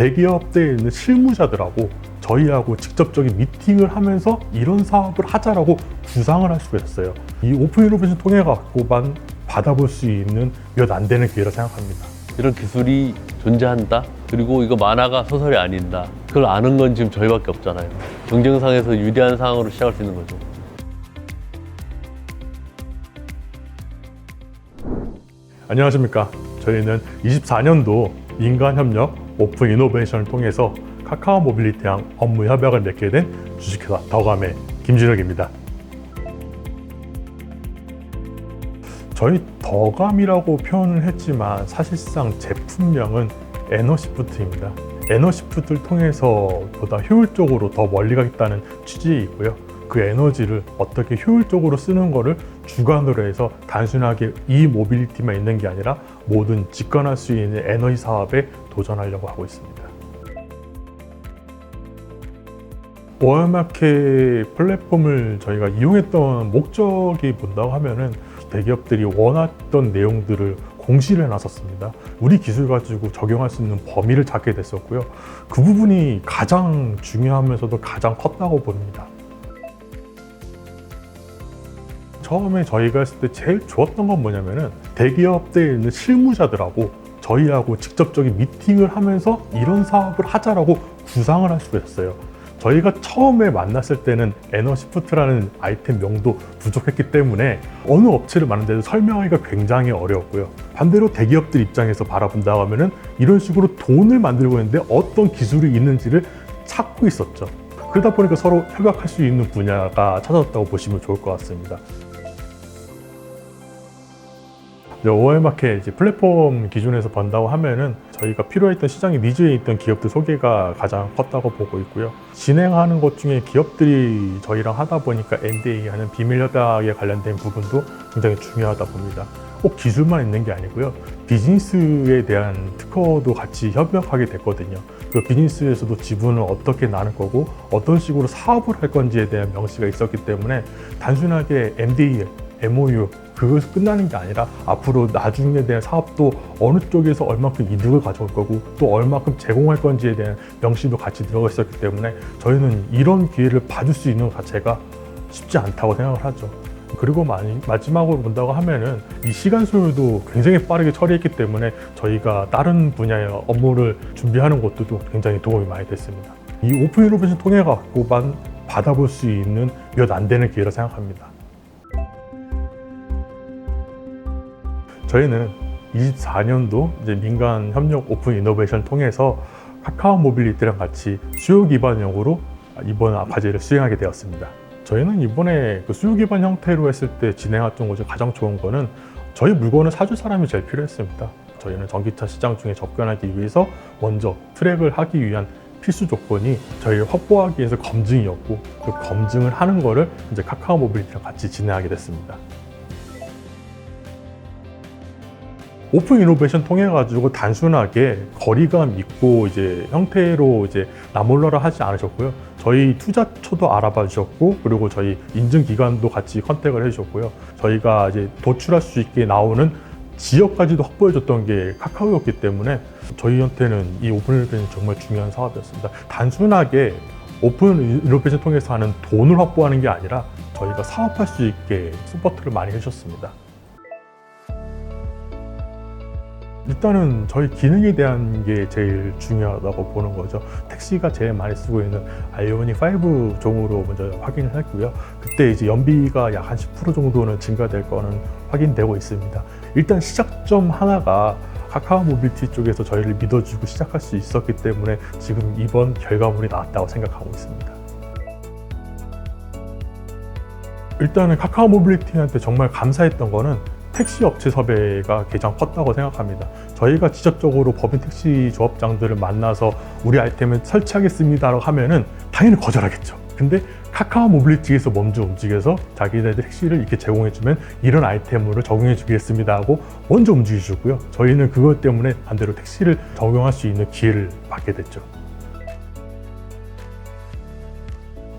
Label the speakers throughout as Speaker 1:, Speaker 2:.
Speaker 1: 대기업대에 있는 실무자들하고 저희하고 직접적인 미팅을 하면서 이런 사업을 하자라고 구상을 할 수가 있어요. 이 오픈 이노베이션 통해 갖고만 받아볼 수 있는 몇 안 되는 기회라 생각합니다.
Speaker 2: 이런 기술이 존재한다. 그리고 이거 만화가 소설이 아닌다. 그걸 아는 건 지금 저희밖에 없잖아요. 경쟁상에서 유리한 상황으로 시작할 수 있는 거죠.
Speaker 1: 안녕하십니까. 저희는 24년도 인간협력 오픈 이노베이션을 통해서 카카오 모빌리티랑 업무 협약을 맺게 된 주식회사 더감의 김진혁입니다. 저희 더감이라고 표현을 했지만 사실상 제품명은 에너시프트입니다. 에너시프트를 통해서 보다 효율적으로 더 멀리 가겠다는 취지이고요. 그 에너지를 어떻게 효율적으로 쓰는 거를 주관으로 해서 단순하게 이 모빌리티만 있는 게 아니라 모든 집권할 수 있는 에너지 사업에 도전하려고 하고 있습니다. 워마켓 플랫폼을 저희가 이용했던 목적이 뭔다고 하면은 대기업들이 원했던 내용들을 공시를 해놨었습니다. 우리 기술 가지고 적용할 수 있는 범위를 찾게 됐었고요. 그 부분이 가장 중요하면서도 가장 컸다고 봅니다. 처음에 저희가 했을 때 제일 좋았던 건 뭐냐면은 대기업대에 있는 실무자들하고 저희하고 직접적인 미팅을 하면서 이런 사업을 하자라고 구상을 할 수가 있어요. 저희가 처음에 만났을 때는 에너시프트라는 아이템 명도 부족했기 때문에 어느 업체를 만드는데도 설명하기가 굉장히 어려웠고요. 반대로 대기업들 입장에서 바라본다고 하면은 이런 식으로 돈을 만들고 있는데 어떤 기술이 있는지를 찾고 있었죠. 그러다 보니까 서로 협약할 수 있는 분야가 찾아졌다고 보시면 좋을 것 같습니다. OM마켓 이제 플랫폼 기준에서 본다고 하면은 저희가 필요했던 시장의 니즈에 있던 기업들 소개가 가장 컸다고 보고 있고요. 진행하는 것 중에 기업들이 저희랑 하다 보니까 NDA 하는 비밀 협약에 관련된 부분도 굉장히 중요하다 봅니다. 꼭 기술만 있는 게 아니고요. 비즈니스에 대한 특허도 같이 협력하게 됐거든요. 그 비즈니스에서도 지분을 어떻게 나눌 거고 어떤 식으로 사업을 할 건지에 대한 명시가 있었기 때문에 단순하게 NDA, MOU 그것이 끝나는 게 아니라 앞으로 나중에 대한 사업도 어느 쪽에서 얼마큼 이득을 가져올 거고 또 얼마큼 제공할 건지에 대한 명시도 같이 들어가 있었기 때문에 저희는 이런 기회를 받을 수 있는 것 자체가 쉽지 않다고 생각을 하죠. 그리고 많이, 마지막으로 본다고 하면은 이 시간 소요도 굉장히 빠르게 처리했기 때문에 저희가 다른 분야의 업무를 준비하는 것도 굉장히 도움이 많이 됐습니다. 이 오픈 이노베이션 통해 갖고만 받아볼 수 있는 몇 안 되는 기회라 생각합니다. 저희는 24년도 이제 민간 협력 오픈 이노베이션 통해서 카카오 모빌리티랑 같이 수요 기반형으로 이번 아파지를 수행하게 되었습니다. 저희는 이번에 그 수요 기반 형태로 했을 때 진행했던 것 중 가장 좋은 거는 저희 물건을 사줄 사람이 제일 필요했습니다. 저희는 전기차 시장 중에 접근하기 위해서 먼저 트랙을 하기 위한 필수 조건이 저희를 확보하기 위해서 검증이었고 그 검증을 하는 거를 이제 카카오 모빌리티랑 같이 진행하게 됐습니다. 오픈 이노베이션 통해 가지고 단순하게 거리감 있고 이제 형태로 이제 나몰라라 하지 않으셨고요. 저희 투자처도 알아봐 주셨고 그리고 저희 인증 기관도 같이 컨택을 해 주셨고요. 저희가 이제 도출할 수 있게 나오는 지역까지도 확보해 줬던 게 카카오였기 때문에 저희한테는 이 오픈 이노베이션 정말 중요한 사업이었습니다. 단순하게 오픈 이노베이션 통해서 하는 돈을 확보하는 게 아니라 저희가 사업할 수 있게 서포트를 많이 해주셨습니다. 일단은 저희 기능에 대한 게 제일 중요하다고 보는 거죠. 택시가 제일 많이 쓰고 있는 아이오닉 5 종으로 먼저 확인을 했고요. 그때 이제 연비가 약 한 10% 정도는 증가될 거는 확인되고 있습니다. 일단 시작점 하나가 카카오 모빌티 쪽에서 저희를 믿어주고 시작할 수 있었기 때문에 지금 이번 결과물이 나왔다고 생각하고 있습니다. 일단은 카카오 모빌리티한테 정말 감사했던 거는 택시 업체 섭외가 가장 컸다고 생각합니다. 저희가 직접적으로 법인 택시 조합장들을 만나서 우리 아이템을 설치하겠습니다라고 하면은 당연히 거절하겠죠. 근데 카카오 모빌리티에서 먼저 움직여서 자기네들 택시를 이렇게 제공해주면 이런 아이템으로 적용해주겠습니다 하고 먼저 움직여주고요. 저희는 그것 때문에 반대로 택시를 적용할 수 있는 기회를 받게 됐죠.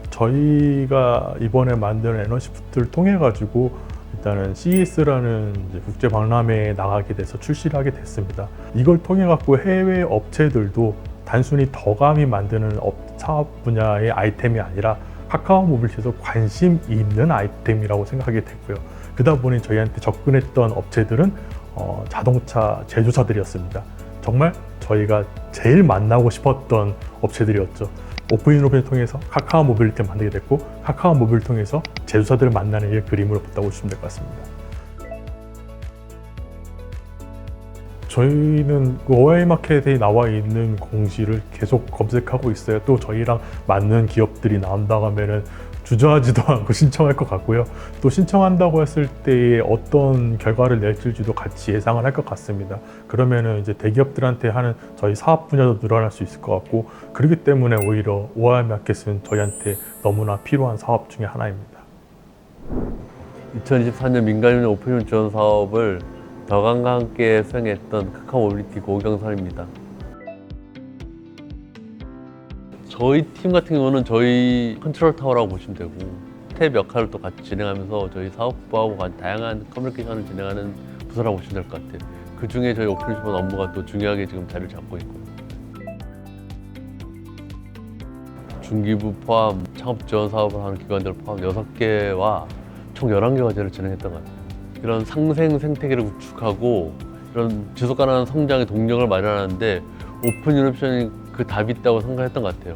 Speaker 1: 저희가 이번에 만든 에너시프트를 통해 가지고 일단은 CES라는 국제 박람회에 나가게 돼서 출시를 하게 됐습니다. 이걸 통해 갖고 해외 업체들도 단순히 더감이 만드는 업, 사업 분야의 아이템이 아니라 카카오 모빌티에서 관심 있는 아이템이라고 생각하게 됐고요. 그러다 보니 저희한테 접근했던 업체들은 어, 자동차 제조사들이었습니다. 정말 저희가 제일 만나고 싶었던 업체들이었죠. 오픈 이노베이션을 통해서 카카오 모빌리티 만들게 됐고 카카오 모빌을 통해서 제조사들을 만나는 게 그림으로 봤다고 보시면 될 것 같습니다. 저희는 그 OI 마켓에 나와 있는 공시를 계속 검색하고 있어요. 또 저희랑 맞는 기업들이 나온다고 하면은 주저하지도 않고 신청할 것 같고요. 또 신청한다고 했을 때에 어떤 결과를 낼지도 같이 예상을 할 것 같습니다. 그러면은 이제 대기업들한테 하는 저희 사업 분야도 늘어날 수 있을 것 같고 그렇기 때문에 오히려 OI 마켓은 저희한테 너무나 필요한 사업 중에 하나입니다.
Speaker 2: 2024년 민간인 오픈런 지원 사업을 더강과 함께 수행했던 카카오 모빌리티 고경선입니다. 저희 팀 같은 경우는 저희 컨트롤 타워라고 보시면 되고 탭 역할을 또 같이 진행하면서 저희 사업부하고 다양한 커뮤니케이션을 진행하는 부서라고 보시면 될 것 같아요. 그 중에 저희 지원 업무가 또 중요하게 지금 자리를 잡고 있고요. 중기부 포함 창업 지원 사업을 하는 기관들 포함 6개와 총 11개 과제를 진행했던 것 같아요. 이런 상생 생태계를 구축하고 이런 지속 가능한 성장의 동력을 마련하는데 오픈 이노베이션이 그 답이 있다고 생각했던 것 같아요.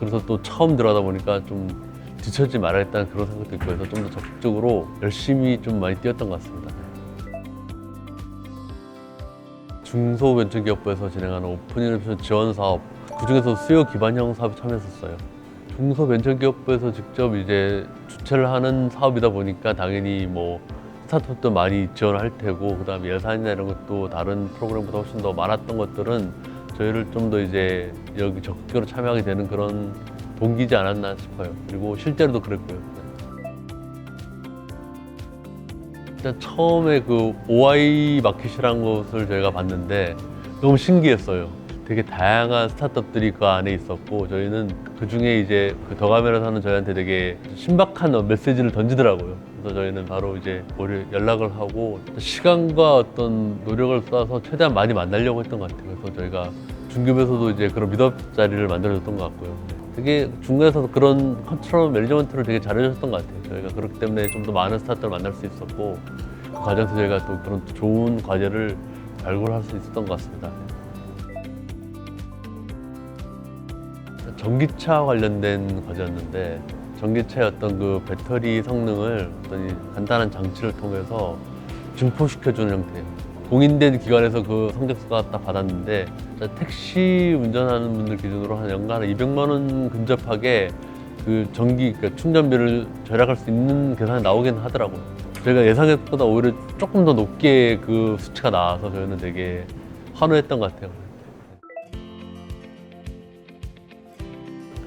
Speaker 2: 그래서 또 처음 들어가다 보니까 좀 뒤처지지 말아야겠다는 그런 생각도 있고 해서 좀 더 적극적으로 열심히 좀 많이 뛰었던 것 같습니다. 중소벤처기업부에서 진행하는 오픈 이노베이션 지원 사업 그중에서 수요 기반형 사업에 참여했었어요. 중소벤처기업부에서 직접 이제 주최를 하는 사업이다 보니까 당연히 뭐 스타트업도 많이 지원을 할 테고 그다음에 예산이나 이런 것도 다른 프로그램보다 훨씬 더 많았던 것들은 저희를 좀 더 이제 여기 적극적으로 참여하게 되는 그런 동기지 않았나 싶어요. 그리고 실제로도 그랬고요. 일단 처음에 그 OI 마켓이라는 것을 저희가 봤는데 너무 신기했어요. 되게 다양한 스타트업들이 그 안에 있었고 저희는 그 중에 이제 그 더가메라 사는 저희한테 되게 신박한 메시지를 던지더라고요. 그래서 저희는 바로 이제 우리 연락을 하고 시간과 어떤 노력을 쏟아서 최대한 많이 만나려고 했던 것 같아요. 그래서 저희가 중급에서도 이제 그런 미덕 자리를 만들어줬던 것 같고요. 되게 중간에서도 그런 컨트롤 매니저먼트를 되게 잘해줬던 것 같아요. 저희가 그렇기 때문에 좀 더 많은 스타트업을 만날 수 있었고 그 과정에서 저희가 또 그런 좋은 과제를 발굴할 수 있었던 것 같습니다. 전기차 관련된 과제였는데 전기차의 어떤 그 배터리 성능을 어떤 이 간단한 장치를 통해서 증폭시켜주는 형태예요. 공인된 기관에서 그 성적서가 딱 받았는데 택시 운전하는 분들 기준으로 한 연간 200만 원 근접하게 그 전기 그러니까 충전비를 절약할 수 있는 계산이 나오긴 하더라고요. 저희가 예상했보다 오히려 조금 더 높게 그 수치가 나와서 저희는 되게 환호했던 것 같아요.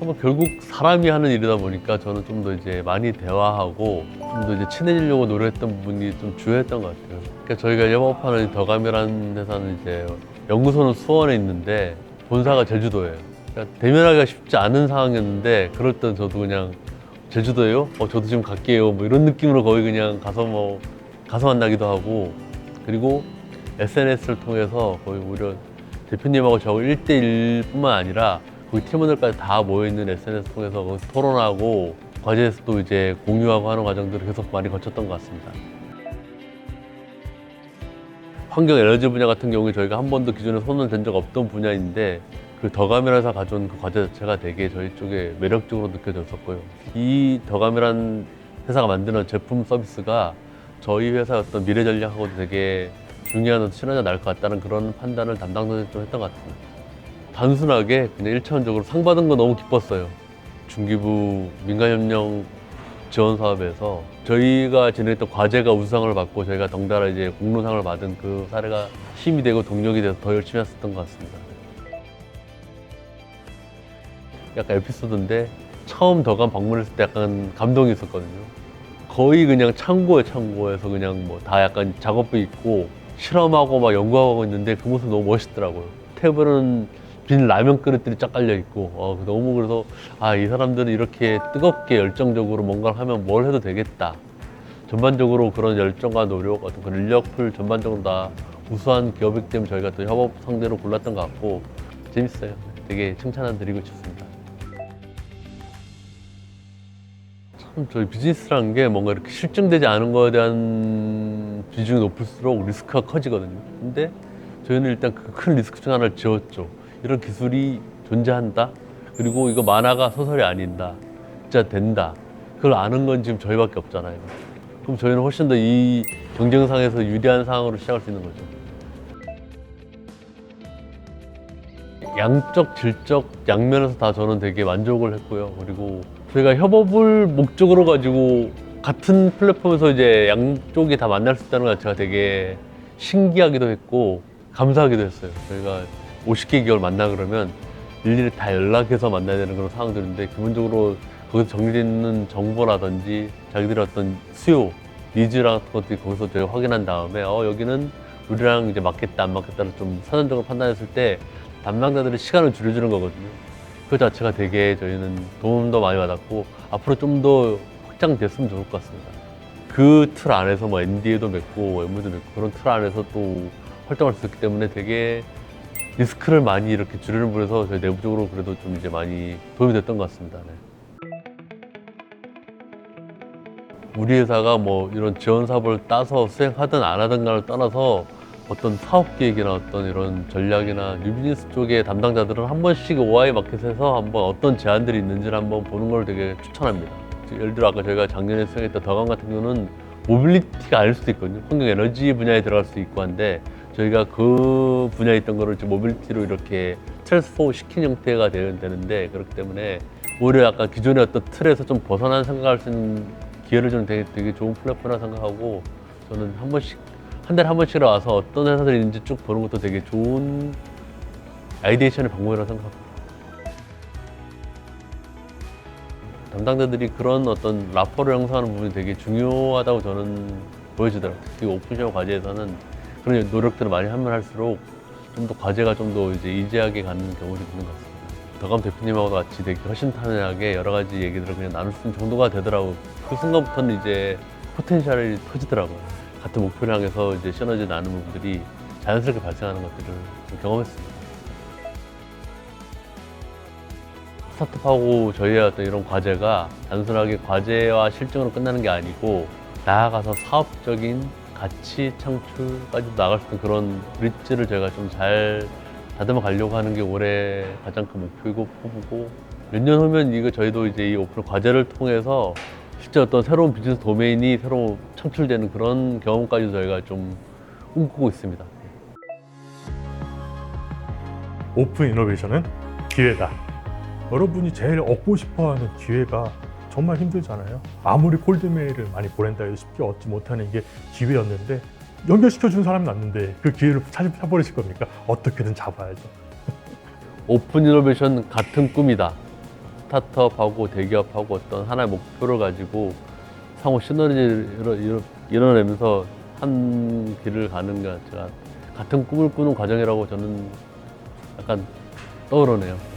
Speaker 2: 뭐 결국 사람이 하는 일이다 보니까 저는 좀 더 이제 많이 대화하고 좀 더 이제 친해지려고 노력했던 부분이 좀 주요했던 것 같아요. 그러니까 저희가 영업하는 더감이라는 회사는 이제 연구소는 수원에 있는데 본사가 제주도예요. 그러니까 대면하기가 쉽지 않은 상황이었는데 그럴 땐 저도 그냥 제주도예요? 어 저도 지금 갈게요. 뭐 이런 느낌으로 거의 그냥 가서 뭐 가서 만나기도 하고 그리고 SNS를 통해서 거의 오히려 대표님하고 저 1대1뿐만 아니라 거기 팀원들까지 다 모여있는 SNS 통해서 토론하고 과제에서도 이제 공유하고 하는 과정들을 계속 많이 거쳤던 것 같습니다. 환경 에너지 분야 같은 경우에 저희가 한 번도 기존에 손을 댄 적 없던 분야인데 그 더감이라서 가져온 그 과제 자체가 되게 저희 쪽에 매력적으로 느껴졌었고요. 이 더감이란 회사가 만드는 제품 서비스가 저희 회사의 어떤 미래 전략하고도 되게 중요한 시너지가 날 것 같다는 그런 판단을 담당자들이 좀 했던 것 같습니다. 단순하게 그냥 일차원적으로 상 받은 거 너무 기뻤어요. 중기부 민간협력 지원 사업에서 저희가 진행했던 과제가 우수상을 받고 저희가 덩달아 이제 공로상을 받은 그 사례가 힘이 되고 동력이 돼서 더 열심히 했었던 것 같습니다. 약간 에피소드인데 처음 더감 방문했을 때 약간 감동이 있었거든요. 거의 그냥 창고에 창고에서 그냥 뭐 다 약간 작업부 있고 실험하고 막 연구하고 있는데 그 모습 너무 멋있더라고요. 테이블은 빈 라면 그릇들이 쫙 깔려 있고 어, 너무 그래서 아 이 사람들은 이렇게 뜨겁게 열정적으로 뭔가를 하면 뭘 해도 되겠다. 전반적으로 그런 열정과 노력, 어떤 그 인력풀 전반적으로 다 우수한 기업이기 때문에 저희가 또 협업 상대로 골랐던 것 같고 재밌어요. 되게 칭찬을 드리고 싶습니다. 참 저희 비즈니스라는 게 뭔가 이렇게 실증되지 않은 거에 대한 비중이 높을수록 리스크가 커지거든요. 근데 저희는 일단 그 큰 리스크 중 하나를 지었죠. 이런 기술이 존재한다. 그리고 이거 만화가 소설이 아닌다. 진짜 된다. 그걸 아는 건 지금 저희밖에 없잖아요. 그럼 저희는 훨씬 더 이 경쟁상에서 유리한 상황으로 시작할 수 있는 거죠. 양적, 질적, 양면에서 다 저는 되게 만족을 했고요. 그리고 저희가 협업을 목적으로 가지고 같은 플랫폼에서 이제 양쪽이 다 만날 수 있다는 것 자체가 되게 신기하기도 했고 감사하기도 했어요. 저희가 50개 기업을 만나 그러면 일일이 다 연락해서 만나야 되는 그런 상황들인데 기본적으로 거기서 정리되는 정보라든지 자기들의 어떤 수요, 니즈랑 것들이 거기서 저희가 확인한 다음에 어 여기는 우리랑 이제 맞겠다 안 맞겠다를 좀 사전적으로 판단했을 때 담당자들의 시간을 줄여주는 거거든요. 그 자체가 되게 저희는 도움도 많이 받았고 앞으로 좀 더 확장됐으면 좋을 것 같습니다. 그 틀 안에서 뭐 NDA도 맺고 MO도 맺고 그런 틀 안에서 또 활동할 수 있기 때문에 되게 리스크를 많이 이렇게 줄이는 부분에서 저희 내부적으로 그래도 좀 이제 많이 도움이 됐던 것 같습니다. 네. 우리 회사가 뭐 이런 지원 사업을 따서 수행하든 안 하든가를 떠나서 어떤 사업 계획이나 어떤 이런 전략이나 뉴비즈니스 쪽의 담당자들은 한 번씩 OI 마켓에서 한번 어떤 제안들이 있는지를 한번 보는 걸 되게 추천합니다. 예를 들어 아까 저희가 작년에 수행했던 더강 같은 경우는 모빌리티가 아닐 수도 있거든요. 환경 에너지 분야에 들어갈 수도 있고 한데 저희가 그 분야에 있던 거를 지금 모빌리티로 이렇게 트랜스포 시킨 형태가 되- 되는데 그렇기 때문에 오히려 약간 기존의 어떤 틀에서 좀 벗어난 생각할 수 있는 기회를 저는 되게, 되게 좋은 플랫폼이라 생각하고 저는 한 번씩 한 달에 한 번씩 와서 어떤 회사들이 있는지 쭉 보는 것도 되게 좋은 아이디에이션의 방법이라고 생각합니다. 담당자들이 그런 어떤 라포를 형성하는 부분이 되게 중요하다고 저는 보여지더라고요. 특히 오픈쇼 과제에서는 그런 노력들을 많이 하면 할수록 좀 더 과제가 좀 더 이제 이지하게 가는 경우들이 있는 것 같습니다. 더감 대표님하고 같이 되게 허심탄회하게 여러 가지 얘기들을 그냥 나눌 수 있는 정도가 되더라고요. 그 순간부터는 이제 포텐셜이 터지더라고요. 같은 목표를 향해서 이제 시너지 나는 부분들이 자연스럽게 발생하는 것들을 좀 경험했습니다. 스타트업하고 저희의 어떤 이런 과제가 단순하게 과제와 실증으로 끝나는 게 아니고 나아가서 사업적인 가치 창출까지 나갈 수 있는 그런 브릿지를 저희가 좀 잘 다듬어 가려고 하는 게 올해 가장 큰 목표이고 포부고 몇 년 후면 이거 저희도 이제 이 오픈 과제를 통해서 실제 어떤 새로운 비즈니스 도메인이 새로 창출되는 그런 경험까지 저희가 좀 꿈꾸고 있습니다.
Speaker 1: 오픈 이노베이션은 기회다. 여러분이 제일 얻고 싶어하는 기회가 정말 힘들잖아요. 아무리 콜드메일을 많이 보낸다 해도 쉽게 얻지 못하는 게 기회였는데 연결시켜준 사람이 났는데 그 기회를 찾- 찾아버리실 겁니까? 어떻게든 잡아야죠.
Speaker 2: 오픈 이노베이션 같은 꿈이다. 스타트업하고 대기업하고 어떤 하나의 목표를 가지고 상호 시너지를 이뤄내면서 한 길을 가는 게 같은 꿈을 꾸는 과정이라고 저는 약간 떠오르네요.